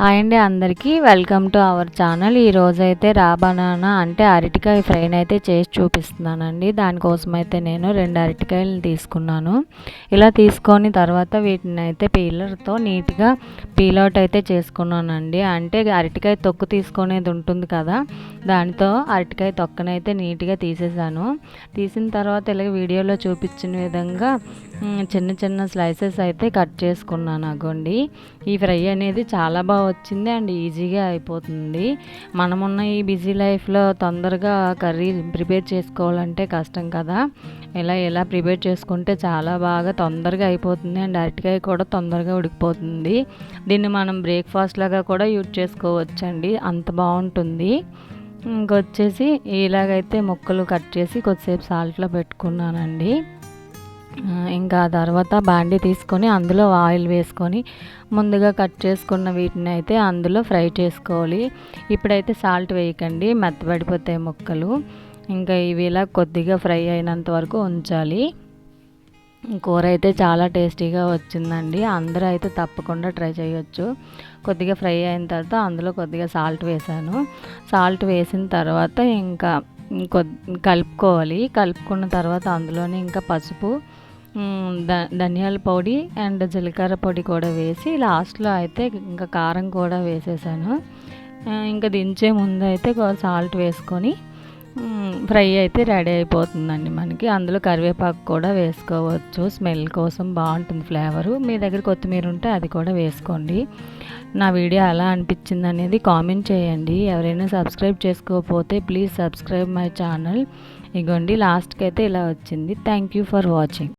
Hi అండి అందరికీ. Welcome to our channel. ఈరోజు అయితే రా బనానా అంటే అరటికాయ ఫ్రైని అయితే చేసి చూపిస్తున్నానండి. దానికోసం అయితే నేను రెండు అరటికాయలు తీసుకున్నాను. ఇలా తీసుకొని తర్వాత వీటిని అయితే పీలర్తో నీట్గా పీలౌట్ అయితే చేసుకున్నానండి. అంటే అరటికాయ తొక్కు తీసుకునేది ఉంటుంది కదా దానితో అరటికాయ తొక్కనైతే నీట్గా తీసేసాను తీసిన తర్వాత ఇలా వీడియోలో చూపించిన విధంగా చిన్న చిన్న స్లైసెస్ అయితే కట్ చేసుకున్నాను. అగోండి. ఈ ఫ్రై అనేది చాలా బాగా వచ్చింది అండ్ ఈజీగా అయిపోతుంది. మనమున్న ఈ బిజీ లైఫ్లో తొందరగా కర్రీ ప్రిపేర్ చేసుకోవాలంటే కష్టం కదా. ఇలా ఇలా ప్రిపేర్ చేసుకుంటే చాలా బాగా తొందరగా అయిపోతుంది అండ్ అరటికాయ కూడా తొందరగా ఉడికిపోతుంది. దీన్ని మనం బ్రేక్ఫాస్ట్ లాగా కూడా యూజ్ చేసుకోవచ్చండి అంత బాగుంటుంది. ఇంకొచ్చేసి ఇలాగైతే ముక్కలు కట్ చేసి కొద్దిసేపు సాల్ట్లో పెట్టుకున్నానండి. ఇంకా తర్వాత బాండీ తీసుకొని అందులో ఆయిల్ వేసుకొని ముందుగా కట్ చేసుకున్న వీటిని అయితే అందులో ఫ్రై చేసుకోవాలి. ఇప్పుడైతే సాల్ట్ వేయకండి మెత్తబడిపోతాయి ముక్కలు. ఇంకా ఇవి ఇలా కొద్దిగా ఫ్రై అయినంత వరకు ఉంచాలి. కూర అయితే చాలా టేస్టీగా వచ్చిందండి. అందరూ అయితే తప్పకుండా ట్రై చేయొచ్చు. కొద్దిగా ఫ్రై అయిన తర్వాత అందులో కొద్దిగా సాల్ట్ వేసాను. సాల్ట్ వేసిన తర్వాత ఇంకా కలుపుకోవాలి. కలుపుకున్న తర్వాత అందులోనే ఇంకా పసుపు ధనియాల పొడి అండ్ జీలకర్ర పొడి కూడా వేసి లాస్ట్లో అయితే ఇంకా కారం కూడా వేసేసాను. ఇంకా దించే ముందు అయితే సాల్ట్ వేసుకొని ఫ్రై అయితే రెడీ అయిపోతుందండి మనకి. అందులో కరివేపాకు కూడా వేసుకోవచ్చు. స్మెల్ కోసం బాగుంటుంది ఫ్లేవరు. మీ దగ్గర కొత్తిమీర ఉంటే అది కూడా వేసుకోండి. నా వీడియో ఎలా అనిపించింది అనేది కామెంట్ చేయండి. ఎవరైనా సబ్స్క్రైబ్ చేసుకోకపోతే ప్లీజ్ సబ్స్క్రైబ్ మై ఛానల్. ఇగోండి లాస్ట్కి అయితే ఇలా వచ్చింది. Thank you for watching.